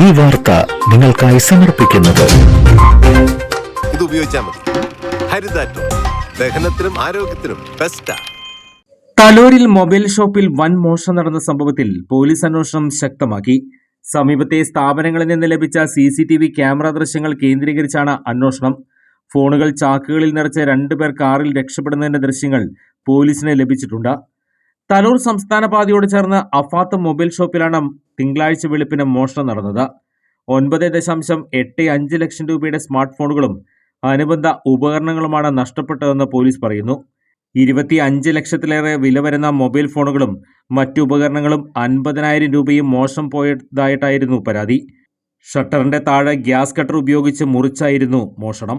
ഈ വാർത്ത നിങ്ങൾക്കായി സമർപ്പിക്കുന്നത്. ഇത് ഉപയോഗിച്ചാൽ മതി. ഹരിതാറ്റോ. ദഹനത്തിനും ആരോഗ്യത്തിനും ബെസ്റ്റാ തലൂരിൽ മൊബൈൽ ഷോപ്പിൽ വൻ മോഷണം നടന്ന സംഭവത്തിൽ പോലീസ് അന്വേഷണം ശക്തമാക്കി. സമീപത്തെ സ്ഥാപനങ്ങളിൽ നിന്ന് ലഭിച്ച C C T V camera ദൃശ്യങ്ങൾ കേന്ദ്രീകരിച്ചാണ് അന്വേഷണം. ഫോണുകൾ ചാക്കുകളിൽ നിറച്ച് രണ്ടുപേർ കാറിൽ രക്ഷപ്പെടുന്നതിന്റെ ദൃശ്യങ്ങൾ പോലീസിന് ലഭിച്ചിട്ടുണ്ട്. തലൂർ സംസ്ഥാന പാതയോട് ചേർന്ന് അഫാത്ത് മൊബൈൽ ഷോപ്പിലാണ് തിങ്കളാഴ്ച വെളുപ്പിന് മോഷണം നടന്നത്. ഒൻപത് ദശാംശം എട്ട് അഞ്ച് ലക്ഷം രൂപയുടെ സ്മാർട്ട് ഫോണുകളും അനുബന്ധ ഉപകരണങ്ങളുമാണ് നഷ്ടപ്പെട്ടതെന്ന് പോലീസ് പറയുന്നു. ഇരുപത്തി അഞ്ച് ലക്ഷത്തിലേറെ വില വരുന്ന മൊബൈൽ ഫോണുകളും മറ്റു ഉപകരണങ്ങളും അൻപതിനായിരം രൂപയും മോശം പോയതായിട്ടായിരുന്നു പരാതി. ഷട്ടറിന്റെ താഴെ ഗ്യാസ് കട്ടർ ഉപയോഗിച്ച് മുറിച്ചായിരുന്നു മോഷണം.